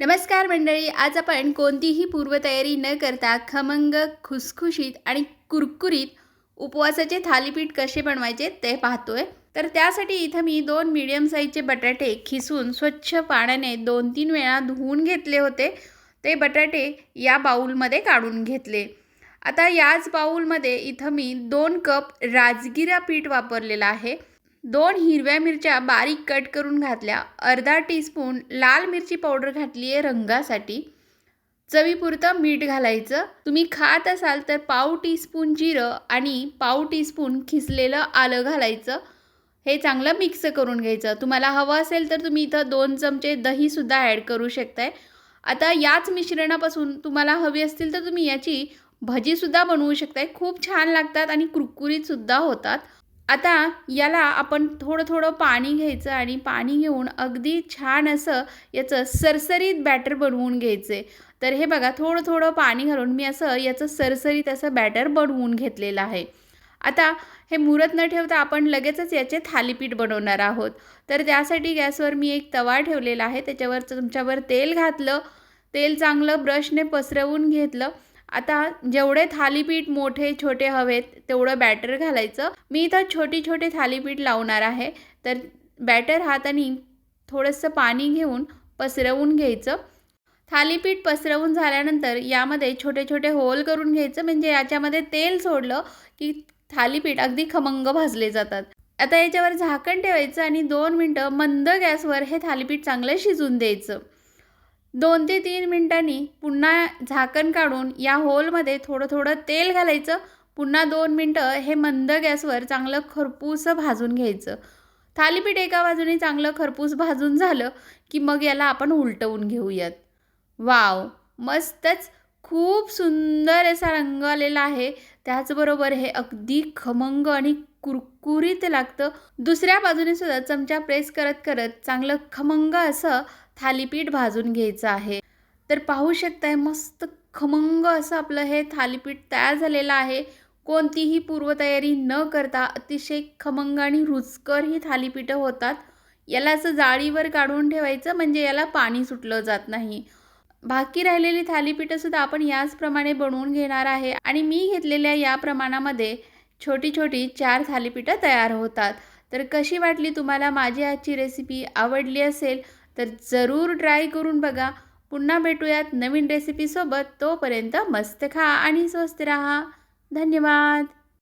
नमस्कार मंडळी आज आपण कोणतीही पूर्वतयारी न करता खमंग खुसखुशीत आणि कुरकुरीत उपवासाचे थालीपीठ कसे बनवायचे ते पाहतोय. तर त्यासाठी इथं मी दोन मीडियम साईजचे बटाटे खिसून स्वच्छ पाण्याने दोन तीन वेळा धुवून घेतले होते. ते बटाटे या बाऊलमध्ये काढून घेतले. आता याच बाऊलमध्ये इथं मी दोन कप राजगिरा पीठ वापरलेलं आहे. दोन हिरव्या मिरच्या बारीक कट करून घातल्या. अर्धा टीस्पून लाल मिरची पावडर घातली आहे रंगासाठी. चवीपुरतं मीठ घालायचं. तुम्ही खात असाल तर पाव टीस्पून जिरं आणि पाव टीस्पून खिसलेलं आलं घालायचं. हे चांगलं मिक्स करून घ्यायचं. तुम्हाला हवं असेल तर तुम्ही इथं दोन चमचे दहीसुद्धा ॲड करू शकताय. आता याच मिश्रणापासून तुम्हाला हवी असतील तर तुम्ही याची भजीसुद्धा बनवू शकताय. खूप छान लागतात आणि कुरकुरीतसुद्धा होतात. आता याला आपण थोडं थोडं पाणी घ्यायचं आणि पाणी घेऊन अगदी छान असं याचं सरसरीत बॅटर बनवून घ्यायचे. तर हे बघा थोडं थोडं पाणी घालून मी असं याचं सरसरीत असं बॅटर बनवून घेतलेलं आहे. आता हे मुरत न ठेवता आपण लगेचच याचे थालीपीठ बनवणार आहोत. तर त्यासाठी गॅसवर मी एक तवा ठेवलेला आहे. त्याच्यावर तुमच्यावर तेल घातलं. तेल चांगलं ब्रशने पसरवून घेतलं. आता जेवढे थालीपीठ मोठे छोटे हवेत तेवढं बॅटर घालायचं. मी इथं छोटी छोटे थालीपीठ लावणार आहे. तर बॅटर हाताने थोडंसं पाणी घेऊन पसरवून घ्यायचं. थालीपीठ पसरवून झाल्यानंतर यामध्ये छोटे छोटे होल करून घ्यायचं. म्हणजे याच्यामध्ये तेल सोडलं की थालीपीठ अगदी खमंग भाजले जातात. आता याच्यावर झाकण ठेवायचं आणि दोन मिनटं मंद गॅसवर हे थालीपीठ चांगलं शिजून द्यायचं. दोन ते तीन मिनटांनी पुन्हा झाकण काढून या होलमध्ये थोडं थोडं तेल घालायचं. पुन्हा दोन मिनटं हे मंद गॅसवर चांगलं खरपूस भाजून घ्यायचं. थालीपीठ एका बाजूने चांगलं खरपूस भाजून झालं की मग याला आपण उलटवून घेऊयात. वाव! मस्तच! खूप सुंदर असा रंग आलेला आहे. त्याचबरोबर हे अगदी खमंग आणि कुरकुरीत लागतं. दुसऱ्या बाजूने सुद्धा चमचा प्रेस करत करत चांगलं खमंग असं थालीपीठ भाजून घ्यायचं आहे. तर पाहू शकताय मस्त खमंग असं आपलं हे थालीपीठ तयार झालेलं आहे. कोणतीही पूर्वतयारी न करता अतिशय खमंग आणि रुचकर ही थालीपीठं होतात. याला असं जाळीवर काढून ठेवायचं म्हणजे याला पाणी सुटलं जात नाही. बाकी राहिलेली थालीपीठंसुद्धा आपण याचप्रमाणे बनवून घेणार आहे आणि मी घेतलेल्या या प्रमाणामध्ये छोटी छोटी चार थालीपीठं तयार होतात. तर कशी वाटली तुम्हाला माझी आजची रेसिपी आवडली असेल तर जरूर ट्राय करून बघा. पुन्हा भेटूयात नवीन रेसिपीसोबत तोपर्यंत मस्त खा आणि स्वस्त राहा. धन्यवाद.